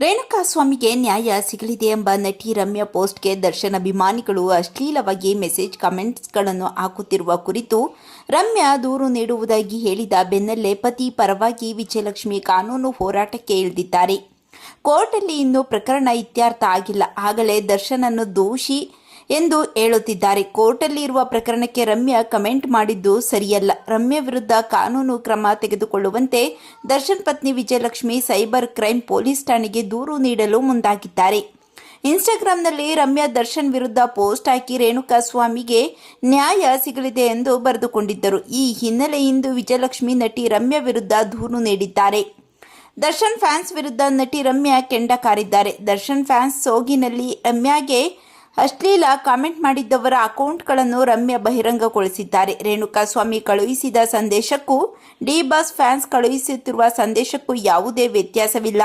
ರೇಣುಕಾಸ್ವಾಮಿಗೆ ನ್ಯಾಯ ಸಿಗಲಿದೆ ಎಂಬ ನಟಿ ರಮ್ಯಾ ಪೋಸ್ಟ್ಗೆ ದರ್ಶನ್ ಅಭಿಮಾನಿಗಳು ಅಶ್ಲೀಲವಾಗಿ ಮೆಸೇಜ್ ಕಮೆಂಟ್ಸ್ಗಳನ್ನು ಹಾಕುತ್ತಿರುವ ಕುರಿತು ರಮ್ಯಾ ದೂರು ನೀಡುವುದಾಗಿ ಹೇಳಿದ ಬೆನ್ನಲ್ಲೇ ಪತಿ ಪರವಾಗಿ ವಿಜಯಲಕ್ಷ್ಮಿ ಕಾನೂನು ಹೋರಾಟಕ್ಕೆ ಇಳಿದಿದ್ದಾರೆ. ಕೋರ್ಟಲ್ಲಿ ಇನ್ನೂ ಪ್ರಕರಣ ಇತ್ಯರ್ಥ ಆಗಿಲ್ಲ. ಆಗಲೇ ದರ್ಶನನ್ನು ದೋಷಿ ಎಂದು ಹೇಳುತ್ತಿದ್ದಾರೆ. ಕೋರ್ಟಲ್ಲಿ ಇರುವ ಪ್ರಕರಣಕ್ಕೆ ರಮ್ಯಾ ಕಮೆಂಟ್ ಮಾಡಿದ್ದು ಸರಿಯಲ್ಲ. ರಮ್ಯಾ ವಿರುದ್ಧ ಕಾನೂನು ಕ್ರಮ ತೆಗೆದುಕೊಳ್ಳುವಂತೆ ದರ್ಶನ್ ಪತ್ನಿ ವಿಜಯಲಕ್ಷ್ಮಿ ಸೈಬರ್ ಕ್ರೈಂ ಪೊಲೀಸ್ ಠಾಣೆಗೆ ದೂರು ನೀಡಲು ಮುಂದಾಗಿದ್ದಾರೆ. ಇನ್ಸ್ಟಾಗ್ರಾಂನಲ್ಲಿ ರಮ್ಯಾ ದರ್ಶನ್ ವಿರುದ್ಧ ಪೋಸ್ಟ್ ಹಾಕಿ ರೇಣುಕಾ ಸ್ವಾಮಿಗೆ ನ್ಯಾಯ ಸಿಗಲಿದೆ ಎಂದು ಬರೆದುಕೊಂಡಿದ್ದರು. ಈ ಹಿನ್ನೆಲೆ ವಿಜಯಲಕ್ಷ್ಮಿ ನಟಿ ರಮ್ಯಾ ವಿರುದ್ಧ ದೂರು ನೀಡಿದ್ದಾರೆ. ದರ್ಶನ್ ಫ್ಯಾನ್ಸ್ ವಿರುದ್ಧ ನಟಿ ರಮ್ಯಾ ಕೆಂಡ ಕಾರಿದ್ದಾರೆ. ದರ್ಶನ್ ಫ್ಯಾನ್ಸ್ ಸೋಗಿನಲ್ಲಿ ರಮ್ಯಾಗೆ ಅಶ್ಲೀಲ ಕಾಮೆಂಟ್ ಮಾಡಿದ್ದವರ ಅಕೌಂಟ್ಗಳನ್ನು ರಮ್ಯಾ ಬಹಿರಂಗಗೊಳಿಸಿದ್ದಾರೆ. ರೇಣುಕಾ ಸ್ವಾಮಿ ಕಳುಹಿಸಿದ ಸಂದೇಶಕ್ಕೂ, ಡಿ ಬಾಸ್ ಫ್ಯಾನ್ಸ್ ಕಳುಹಿಸುತ್ತಿರುವ ಸಂದೇಶಕ್ಕೂ ಯಾವುದೇ ವ್ಯತ್ಯಾಸವಿಲ್ಲ.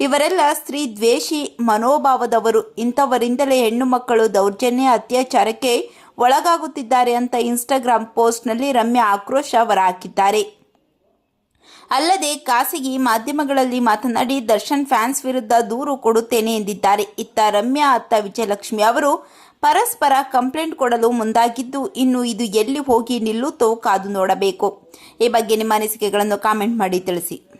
ಇವರೆಲ್ಲ ಸ್ತ್ರೀ ದ್ವೇಷಿ ಮನೋಭಾವದವರು. ಇಂಥವರಿಂದಲೇ ಹೆಣ್ಣು ಮಕ್ಕಳು ದೌರ್ಜನ್ಯ, ಅತ್ಯಾಚಾರಕ್ಕೆ ಒಳಗಾಗುತ್ತಿದ್ದಾರೆ ಅಂತ ಇನ್ಸ್ಟಾಗ್ರಾಂ ಪೋಸ್ಟ್ನಲ್ಲಿ ರಮ್ಯಾ ಆಕ್ರೋಶ ಹೊರಹಾಕಿದ್ದಾರೆ ಅಲ್ಲದೆ ಖಾಸಗಿ ಮಾಧ್ಯಮಗಳಲ್ಲಿ ಮಾತನಾಡಿ ದರ್ಶನ್ ಫ್ಯಾನ್ಸ್ ವಿರುದ್ಧ ದೂರು ಕೊಡುತ್ತೇನೆ ಎಂದಿದ್ದಾರೆ. ಇತ್ತ ರಮ್ಯಾ ಅತ್ತ ವಿಜಯಲಕ್ಷ್ಮಿ ಅವರು ಪರಸ್ಪರ ಕಂಪ್ಲೇಂಟ್ ಕೊಡಲು ಮುಂದಾಗಿದ್ದು, ಇನ್ನು ಇದು ಎಲ್ಲಿ ಹೋಗಿ ನಿಲ್ಲುತ್ತೋ ಕಾದು ನೋಡಬೇಕು. ಈ ಬಗ್ಗೆ ನಿಮ್ಮ ಅನಿಸಿಕೆಗಳನ್ನು ಕಾಮೆಂಟ್ ಮಾಡಿ ತಿಳಿಸಿ.